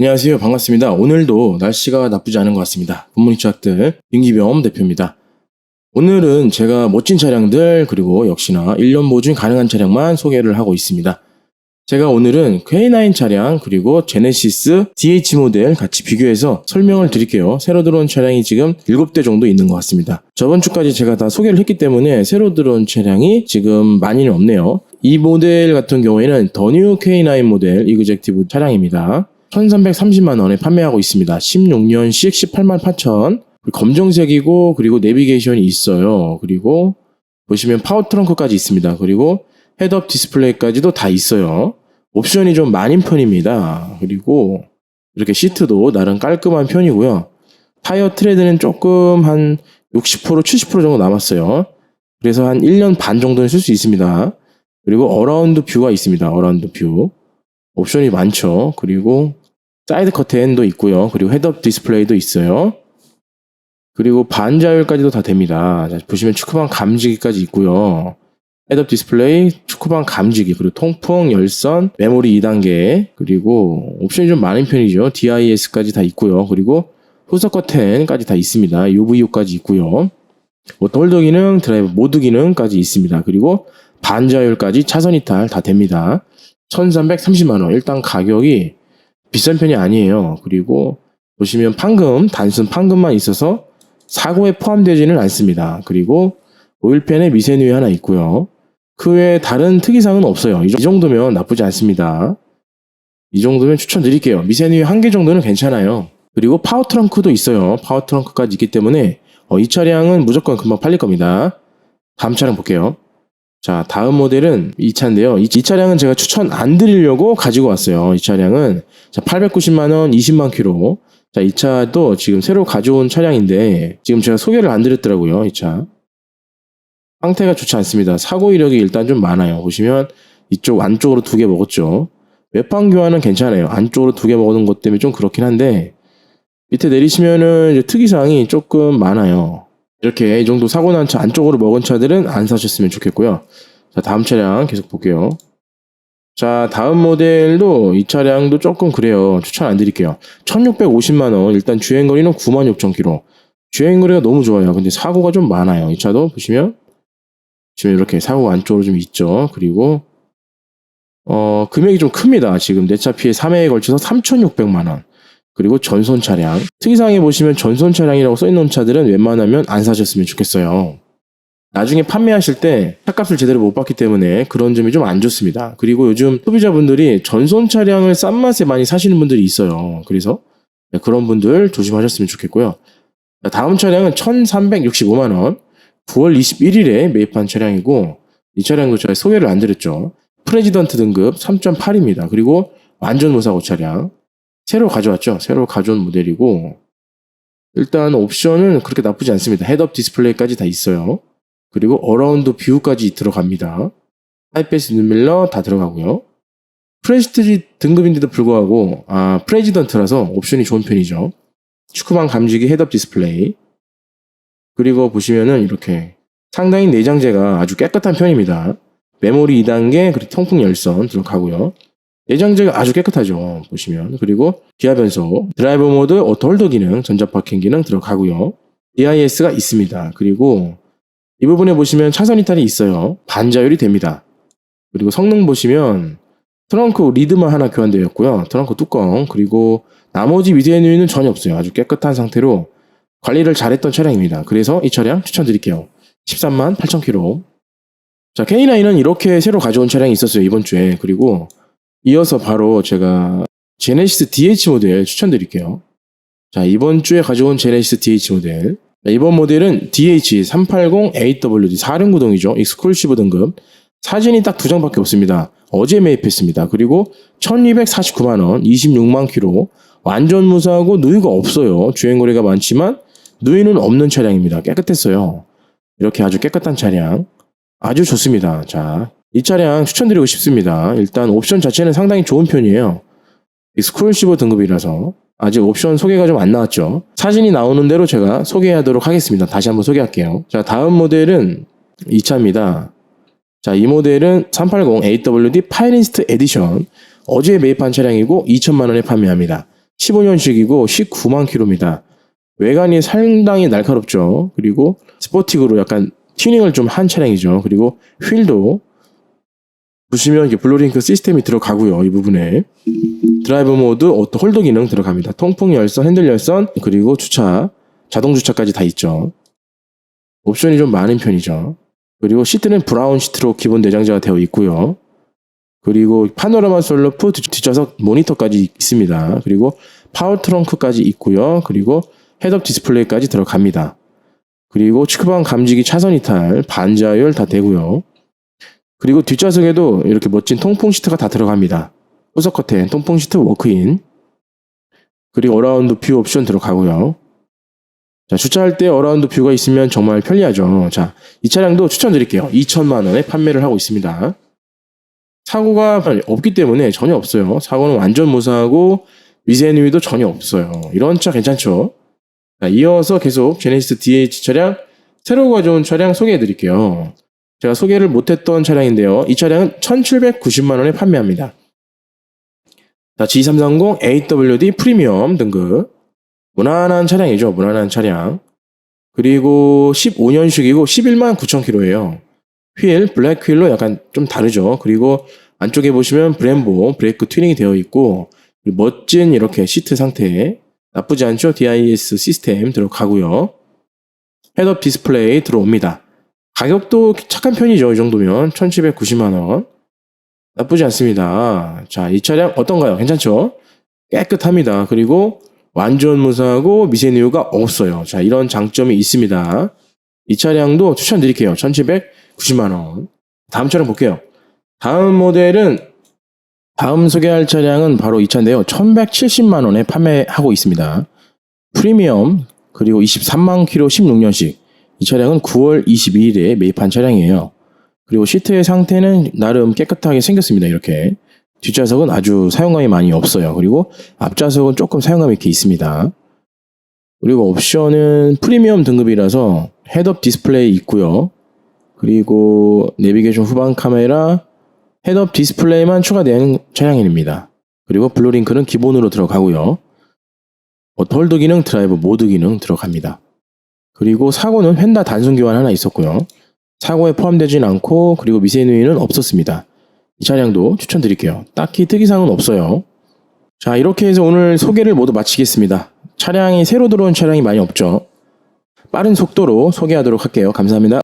안녕하세요. 반갑습니다. 오늘도 날씨가 나쁘지 않은 것 같습니다. 굿모닝 트rak들 김기병 대표입니다. 오늘은 제가 멋진 차량들 그리고 역시나 1년 보증 가능한 차량만 소개를 하고 있습니다. 제가 오늘은 K9 차량 그리고 제네시스 DH 모델 같이 비교해서 설명을 드릴게요. 새로 들어온 차량이 지금 7대 정도 있는 것 같습니다. 저번 주까지 제가 다 소개를 했기 때문에 새로 들어온 차량이 지금 많이는 없네요. 이 모델 같은 경우에는 더 뉴 K9 모델 이그젝티브 차량입니다. 1330만 원에 판매하고 있습니다. 16년식 18만 8천. 검정색이고 그리고 내비게이션이 있어요. 그리고 보시면 파워 트렁크까지 있습니다. 그리고 헤드업 디스플레이까지도 다 있어요. 옵션이 좀 많은 편입니다. 그리고 이렇게 시트도 나름 깔끔한 편이고요. 타이어 트레드는 조금 한 60% 70% 정도 남았어요. 그래서 한 1년 반 정도는 쓸 수 있습니다. 그리고 어라운드 뷰가 있습니다. 어라운드 뷰. 옵션이 많죠. 그리고 사이드 커튼도 있고요. 그리고 헤드업 디스플레이도 있어요. 그리고 반자율까지도 다 됩니다. 자, 보시면 축구방 감지기까지 있고요. 헤드업 디스플레이, 축구방 감지기, 그리고 통풍, 열선, 메모리 2단계, 그리고 옵션이 좀 많은 편이죠. DIS까지 다 있고요. 그리고 후석 커튼까지 다 있습니다. UVU까지 있고요. 오토 홀더 기능, 드라이브 모드 기능까지 있습니다. 그리고 반자율까지 차선 이탈 다 됩니다. 1330만원. 일단 가격이 비싼 편이 아니에요. 그리고 보시면 판금, 단순 판금만 있어서 사고에 포함되지는 않습니다. 그리고 오일팬에 미세누이 하나 있고요. 그 외에 다른 특이사항은 없어요. 이 정도면 나쁘지 않습니다. 이 정도면 추천드릴게요. 미세누이 한 개 정도는 괜찮아요. 그리고 파워 트렁크도 있어요. 파워 트렁크까지 있기 때문에 어, 이 차량은 무조건 금방 팔릴 겁니다. 다음 차량 볼게요. 자, 다음 모델은 이 차인데요. 이, 이 차량은 제가 추천 안 드리려고 가지고 왔어요. 이 차량은 자, 890만원, 20만 킬로. 자, 이 차도 지금 새로 가져온 차량인데 지금 제가 소개를 안 드렸더라고요. 이 차. 상태가 좋지 않습니다. 사고 이력이 일단 좀 많아요. 보시면 이쪽 안쪽으로 두 개 먹었죠. 외판 교환은 괜찮아요. 안쪽으로 두 개 먹은 것 때문에 좀 그렇긴 한데 밑에 내리시면은 특이사항이 조금 많아요. 이렇게 이 정도 사고 난 차 안쪽으로 먹은 차들은 안 사셨으면 좋겠고요. 자, 다음 차량 계속 볼게요. 자, 다음 모델도 이 차량도 조금 그래요. 추천 안 드릴게요. 1650만원. 일단 주행거리는 96,000km. 주행거리가 너무 좋아요. 근데 사고가 좀 많아요. 이 차도 보시면 지금 이렇게 사고 안쪽으로 좀 있죠. 그리고 어, 금액이 좀 큽니다. 지금 내 차 피해 3회에 걸쳐서 3,600만 원. 그리고 전손 차량. 특이사항에 보시면 전손 차량이라고 써있는 차들은 웬만하면 안 사셨으면 좋겠어요. 나중에 판매하실 때 차값을 제대로 못 받기 때문에 그런 점이 좀 안 좋습니다. 그리고 요즘 소비자분들이 전손 차량을 싼 맛에 많이 사시는 분들이 있어요. 그래서 그런 분들 조심하셨으면 좋겠고요. 다음 차량은 1365만원. 9월 21일에 매입한 차량이고 이 차량도 제가 소개를 안 드렸죠. 프레지던트 등급 3.8입니다. 그리고 완전 무사고 차량. 새로 가져왔죠. 새로 가져온 모델이고 일단 옵션은 그렇게 나쁘지 않습니다. 헤드업 디스플레이까지 다 있어요. 그리고 어라운드 뷰까지 들어갑니다. 하이패스 눈밀러 다 들어가고요. 프레스티지 등급인데도 불구하고 아 프레지던트라서 옵션이 좋은 편이죠. 축구방 감지기 헤드업 디스플레이 그리고 보시면은 이렇게 상당히 내장재가 아주 깨끗한 편입니다. 메모리 2단계 그리고 통풍 열선 들어가고요. 내장재가 아주 깨끗하죠. 보시면 그리고 기아 변속 드라이버 모드 오토 홀더 기능 전자 파킹 기능 들어가고요. DIS가 있습니다. 그리고 이 부분에 보시면 차선 이탈이 있어요. 반자율이 됩니다. 그리고 성능 보시면 트렁크 리드만 하나 교환되어 있고요. 트렁크 뚜껑 그리고 나머지 미세누이는 전혀 없어요. 아주 깨끗한 상태로 관리를 잘했던 차량입니다. 그래서 이 차량 추천드릴게요. 13만 8천 킬로. 자, K9은 이렇게 새로 가져온 차량이 있었어요. 이번 주에. 그리고 이어서 바로 제가 제네시스 DH 모델 추천드릴게요. 자, 이번 주에 가져온 제네시스 DH 모델. 자, 이번 모델은 DH380AWD 4륜구동이죠. 익스클루시브 등급. 사진이 딱 두 장밖에 없습니다. 어제 매입했습니다. 그리고 1249만원, 26만 킬로. 완전 무사하고 누유가 없어요. 주행거리가 많지만 누유는 없는 차량입니다. 깨끗했어요. 이렇게 아주 깨끗한 차량. 아주 좋습니다. 자, 이 차량 추천드리고 싶습니다. 일단 옵션 자체는 상당히 좋은 편이에요. 익스클루시브 등급이라서 아직 옵션 소개가 좀 안 나왔죠. 사진이 나오는 대로 제가 소개하도록 하겠습니다. 다시 한번 소개할게요. 자, 다음 모델은 이 차입니다. 자, 이 모델은 380 AWD 파이니스트 에디션. 어제 매입한 차량이고 2천만 원에 판매합니다. 15년식이고 19만 킬로입니다. 외관이 상당히 날카롭죠. 그리고 스포틱으로 약간 튜닝을 좀 한 차량이죠. 그리고 휠도 보시면 이게 블루링크 시스템이 들어가고요. 이 부분에 드라이브 모드, 오토 홀더 기능 들어갑니다. 통풍 열선, 핸들 열선, 그리고 주차, 자동 주차까지 다 있죠. 옵션이 좀 많은 편이죠. 그리고 시트는 브라운 시트로 기본 내장재가 되어 있고요. 그리고 파노라마 솔루프 뒷- 뒷좌석 모니터까지 있습니다. 그리고 파워 트렁크까지 있고요. 그리고 헤드업 디스플레이까지 들어갑니다. 그리고 측방 감지기 차선 이탈, 반자율 다 되고요. 그리고 뒷좌석에도 이렇게 멋진 통풍 시트가 다 들어갑니다. 후석 커튼, 통풍 시트 워크인. 그리고 어라운드 뷰 옵션 들어가고요. 자, 주차할 때 어라운드 뷰가 있으면 정말 편리하죠. 자, 이 차량도 추천드릴게요. 2천만 원에 판매를 하고 있습니다. 사고가 없기 때문에 전혀 없어요. 사고는 완전 무사하고 미세누이도 전혀 없어요. 이런 차 괜찮죠? 자, 이어서 계속 제네시스 DH 차량 새로 가져온 차량 소개해 드릴게요. 제가 소개를 못했던 차량인데요. 이 차량은 1790만 원에 판매합니다. 자, G330 AWD 프리미엄 등급. 무난한 차량이죠. 무난한 차량. 그리고 15년식이고 11만 9천 킬로예요. 휠, 블랙 휠로 약간 좀 다르죠. 그리고 안쪽에 보시면 브렘보 브레이크 튜닝이 되어 있고 멋진 이렇게 시트 상태 나쁘지 않죠? DIS 시스템 들어가고요. 헤드업 디스플레이 들어옵니다. 가격도 착한 편이죠. 이 정도면 1790만 원. 나쁘지 않습니다. 자, 이 차량 어떤가요? 괜찮죠? 깨끗합니다. 그리고 완전 무사하고 미세누유가 없어요. 자, 이런 장점이 있습니다. 이 차량도 추천드릴게요. 1790만 원. 다음 차량 볼게요. 다음 모델은 다음 소개할 차량은 바로 이 차인데요. 1170만 원에 판매하고 있습니다. 프리미엄 그리고 23만 킬로 16년식. 이 차량은 9월 22일에 매입한 차량이에요. 그리고 시트의 상태는 나름 깨끗하게 생겼습니다. 이렇게. 뒷좌석은 아주 사용감이 많이 없어요. 그리고 앞좌석은 조금 사용감이 이렇게 있습니다. 그리고 옵션은 프리미엄 등급이라서 헤드업 디스플레이 있고요. 그리고 내비게이션 후방 카메라, 헤드업 디스플레이만 추가되는 차량입니다. 그리고 블루링크는 기본으로 들어가고요. 오토홀드 기능, 드라이브 모드 기능 들어갑니다. 그리고 사고는 휀다 단순 교환 하나 있었고요. 사고에 포함되진 않고 그리고 미세누이는 없었습니다. 이 차량도 추천드릴게요. 딱히 특이사항은 없어요. 자, 이렇게 해서 오늘 소개를 모두 마치겠습니다. 차량이 새로 들어온 차량이 많이 없죠. 빠른 속도로 소개하도록 할게요. 감사합니다.